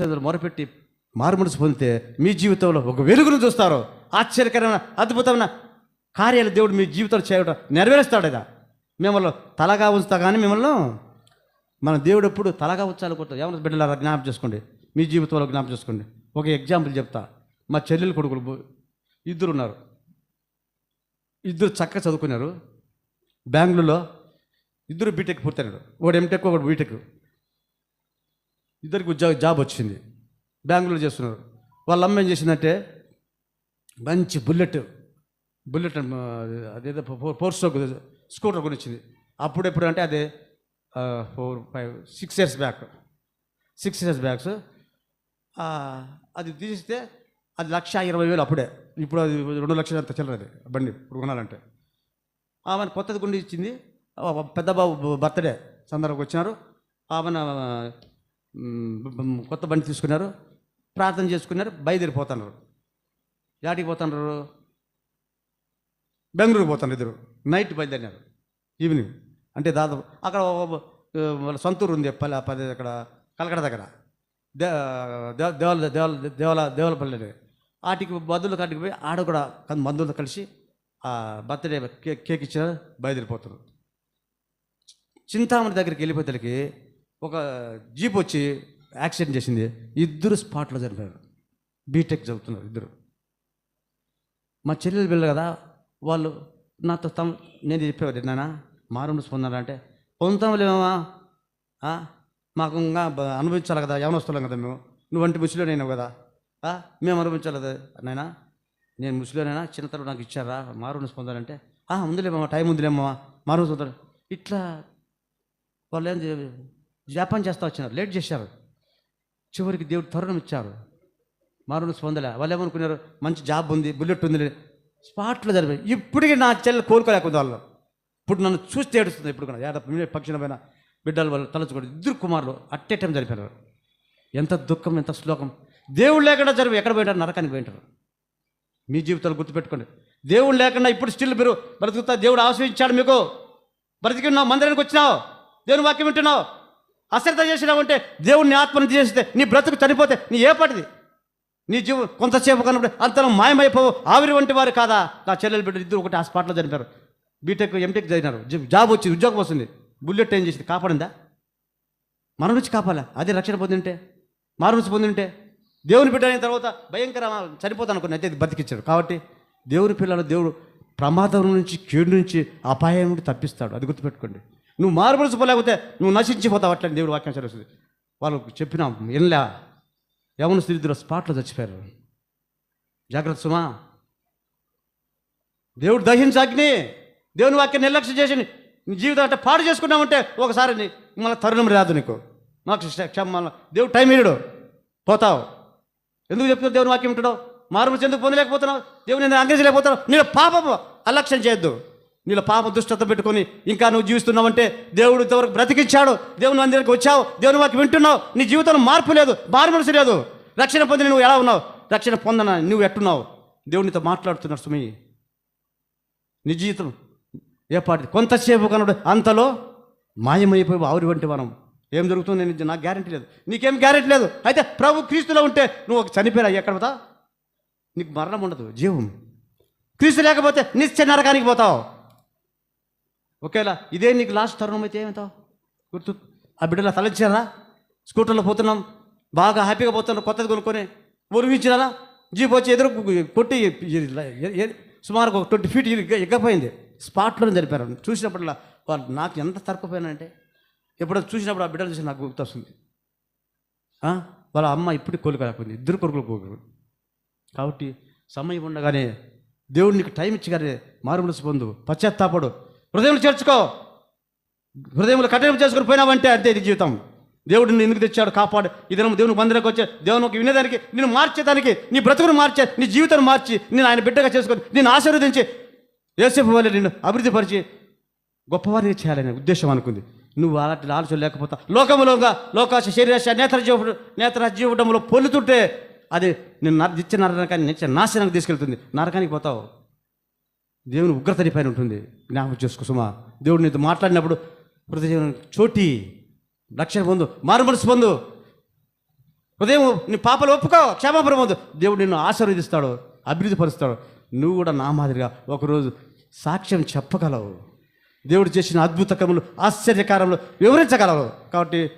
సన్నిధిలో మొరపెట్టి మారుమనసు పొందితే మీ జీవితంలో ఒక వెలుగును చూస్తారు ఆశ్చర్యకరమైన అద్భుతమైన కార్యాలు దేవుడు మీ జీవితంలో చేయడం నెరవేరుస్తాడు కదా మిమ్మల్ని తలగా ఉంచుతా కానీ మిమ్మల్ని మన దేవుడు ఎప్పుడు తలగా ఉంచాలనుకుంటారు ఏమైనా బిడ్డలారా జ్ఞాపకం చేసుకోండి. మీ జీవితంలో జ్ఞాపకం చేసుకోండి. ఒక ఎగ్జాంపుల్ చెప్తా. మా చెల్లెలు కొడుకులు ఇద్దరు ఉన్నారు. ఇద్దరు చక్కగా చదువుకున్నారు. బెంగళూరులో ఇద్దరు బీటెక్ పూర్తయినారు. ఒకడు ఎంటెక్ ఒకడు బీటెక్ ఇద్దరికి ఉద్యోగ జాబ్ వచ్చింది. బెంగళూరు చేస్తున్నారు. వాళ్ళ అమ్మ ఏం చేసిందంటే మంచి బుల్లెట్ బుల్లెట్ అదేదో ఫోర్ స్ట్రోక్ స్కూటర్ కొనిచ్చింది. అప్పుడెప్పుడు అంటే అదే four five six years back. Six years backs. అది తీసిస్తే అది లక్ష ఇరవై వేలు అప్పుడే. ఇప్పుడు అది రెండు లక్షలు అంత చిల్లరది బండి ఇప్పుడు కొనాలంటే. ఆమెను కొత్తది గుండి ఇచ్చింది పెద్దబాబు పెద్ద బాబు బర్త్డే సందర్భంగా వచ్చినారు. ఆమెను కొత్త బండి తీసుకున్నారు ప్రార్థన చేసుకున్నారు బయలుదేరిపోతున్నారు. యాటికి పోతున్నారు? బెంగళూరు పోతున్నారు ఇద్దరు. నైట్ బయలుదేరినారు. ఈవినింగ్. అంటే దాదాపు అక్కడ వాళ్ళ సొంతూరు ఉంది పల్లె పది అక్కడ కలకడ దగ్గర. దే దేవాల దేవాల దేవాల దేవాలపల్లి ఆటికి వాటికి బదులు కాటికి పోయి ఆడ కూడా మందులతో బంధువులతో కలిసి ఆ బర్త్డే కేక్ కేక్ బయలుదేరిపోతున్నారు. చింతామణి దగ్గరికి వెళ్ళిపోతేకి ఒక జీప్ వచ్చి యాక్సిడెంట్ చేసింది. ఇద్దరు స్పాట్లో చనిపోయారు. బీటెక్ చదువుతున్నారు ఇద్దరు. మా చెల్లెలు పిల్లలు కదా వాళ్ళు నాతో తమ నేను చెప్పేవారు నాన్న మారుండు పొందాలంటే పొందుతాంలేమా మాకు ఇంకా అనుభవించాలి కదా వస్తున్నాం కదా మేము. నువ్వంటి ముసలినైనా కదా. మేము అనుభవించాలి కదా. నాయనా. నేను ముసిలోనైనా చిన్నతనం నాకు ఇచ్చారా? మారుండు పొందాలంటే "ఆ, ఉందిలేమమ్మా టైం ఉందిలేమ్మా మారు పొందాలి ఇట్లా వాళ్ళు ఏం జాపం చేస్తూ చేస్తా వచ్చినారు. లేట్ చేశారు. చివరికి దేవుడు తరుణం ఇచ్చారు. మారును స్పందలే వాళ్ళు ఏమనుకున్నారు? మంచి జాబ్ ఉంది బుల్లెట్ ఉంది స్పాట్లో జరిపాయి ఇప్పటికీ నా చెల్లెలు కోలుకోలేకుంది వాళ్ళు ఇప్పుడు నన్ను చూస్తే ఏడుస్తుంది ఇప్పుడు కూడా. ఏడ పక్షిన పైన బిడ్డలు వాళ్ళు తలచుకోండి ఇద్దరు కుమారులు అట్టే టైం జరిపారు. ఎంత దుఃఖం ఎంత శ్లోకం. దేవుడు లేకుండా జరిపి ఎక్కడ పోయింటారు? నరకానికి పోయింటారు. మీ జీవితాలు గుర్తుపెట్టుకోండి. దేవుడు లేకుండా ఇప్పుడు స్టిల్ మీరు బ్రతుకుతా దేవుడు ఆశ్రయించాడు మీకు. బ్రతికి ఉన్నావు మందిరానికి వచ్చినావు. దేవుని వాక్యం వింటున్నావు. అశ్రద్ధ చేసినావంటే దేవుడిని ఆత్మను చేస్తే నీ బ్రతుకు చనిపోతే నీ ఏ నీ జీవు కొంతసేపు కన్నప్పుడు అంతరం మాయమైపోవు. ఆవిరి వంటి వారు కాదా? నా చెల్లెలు బిడ్డ ఇద్దరు ఒకటి హాస్పిటల్లో స్పాట్లో చనిపారు బీటెక్ ఎంటెక్ చదివినారు జాబ్ వచ్చింది ఉద్యోగం వస్తుంది. బుల్లెట్ ఏం చేసింది? కాపాడిందా? మన నుంచి కాపాలా? అదే రక్షణ పొందింటే? మారు నుంచి పొందింటే? దేవుని బిడ్డ అయిన తర్వాత భయంకర చనిపోతాను అనుకుని అయితే ఇది కాబట్టి దేవుని పిల్లలు దేవుడు ప్రమాదం నుంచి కీడు నుంచి అపాయం నుండి తప్పిస్తాడు. అది గుర్తుపెట్టుకోండి. నువ్వు మారుమనసిపోలేకపోతే నువ్వు నశించిపోతావు అట్లా దేవుడు వాక్యం చదువుతుంది వాళ్ళకు చెప్పినాం వినలే యవన స్థితిలో స్పాట్లో చచ్చిపోయారు. జాగ్రత్త సుమా. దేవుడు దహించగ్ని. దేవుని వాక్యం నిర్లక్ష్యం చేసి నీ జీవితం అంటే పాడు చేసుకున్నామంటే ఒకసారి మళ్ళీ తరుణం రాదు నీకు. మాకు క్షమ దేవుడు టైం ఇయ్యడు. పోతావు. ఎందుకు చెప్తున్నావు దేవుని వాక్యం ఉంటాడు మారుమూర్చి ఎందుకు పొందలేకపోతున్నావు? దేవుని ఎందుకు అంగరించలేకపోతున్నావు నీళ్ళ పాపము అలక్ష్యం చేయొద్దు. నీళ్ళ పాప దుష్టత పెట్టుకొని ఇంకా నువ్వు జీవిస్తున్నావంటే దేవుడు ఇంతవరకు బ్రతికించాడు. దేవుని అందరికి వచ్చావు. దేవుని వాకి వింటున్నావు. నీ జీవితంలో మార్పు లేదు మారు మనసు లేదు. రక్షణ పొందిన నువ్వు ఎలా ఉన్నావు? రక్షణ పొందన నువ్వు ఎట్టున్నావు? దేవునితో మాట్లాడుతున్నాడు సుమి. నీ జీవితం ఏ పాటి కొంతసేపు కనుడు అంతలో మాయమైపోయి ఆవిరి వంటి మనం ఏం జరుగుతుంది? నేను నాకు గ్యారెంటీ లేదు. నీకేం గ్యారెంటీ లేదు. అయితే ప్రభు క్రీస్తులో ఉంటే నువ్వు ఒక చనిపోయినా ఎక్కడ పోతా నీకు మరణం ఉండదు. జీవం. క్రీస్తు లేకపోతే నిశ్చయ నరకానికి పోతావు. ఒకేలా ఇదే నీకు లాస్ట్ తరుణం అయితే ఏమవుతావు గుర్తు? ఆ బిడ్డలా తలచారా స్కూటర్లో పోతున్నాం బాగా హ్యాపీగా పోతున్నాం కొత్తది కొనుక్కొని ఉరిగించినారా జీప్ వచ్చి ఎదురు కొట్టి సుమారు ఒక ట్వంటీ ఫీట్ ఎగ్గపోయింది. స్పాట్లో జరిపారు. చూసినప్పుడల్లా వాళ్ళు నాకు ఎంత తరకపోయానంటే ఎప్పుడో చూసినప్పుడు ఆ బిడ్డలు చూసి నాకు గుర్తొస్తుంది. వాళ్ళ అమ్మ ఇప్పటికి కోలుకోలేకపోయింది ఇద్దరు కొడుకులు కోరు కాబట్టి సమయం ఉండగానే దేవుడు నీకు టైం ఇచ్చి కానీ మారుమనసు పొందు. పశ్చాత్తాపడు. హృదయంలో చేర్చుకో. హృదయంలో కఠినం చేసుకుని పోయినావంటే అంతే ఇది జీవితం. దేవుడు నిన్ను ఎందుకు తెచ్చాడు? కాపాడు. ఇదే దేవుని మందిరకు వచ్చే దేవునికి వినేదానికి నిన్ను మార్చేదానికి నీ బ్రతుకును మార్చే నీ జీవితాన్ని మార్చి నేను ఆయన బిడ్డగా చేసుకొని నేను ఆశీర్వదించి ఏసేపు వల్ల నిన్ను అభివృద్ధి పరిచి గొప్పవారిని చేయాలనే ఉద్దేశం అనుకుంది. నువ్వు అలాంటి ఆలోచన లేకపోతా. లోకములోగా లోకాశ శరీరాశ నేత్ర జీవుడు నేత్ర జీవడంలో పొల్లుతుంటే అది నేను నిత్య నరకాన్ని నిత్య నాశనానికి తీసుకెళ్తుంది. నరకానికి పోతావు. దేవుని ఉగ్రత నీ పైన ఉంటుంది. జ్ఞాపకం చేసుకో సుమా. దేవుడు నీతో మాట్లాడినప్పుడు హృదయం చోటి రక్షణ పొందు మారు మనసు పొందు. ఉదయం నీ పాపలు ఒప్పుకో క్షమాపణ పొందు. దేవుడు నిన్ను ఆశీర్వదిస్తాడు అభివృద్ధి పరుస్తాడు. నువ్వు కూడా నా మాదిరిగా ఒకరోజు సాక్ష్యం చెప్పగలవు. దేవుడు చేసిన అద్భుత ఆశ్చర్యకారములు వివరించగలవు. కాబట్టి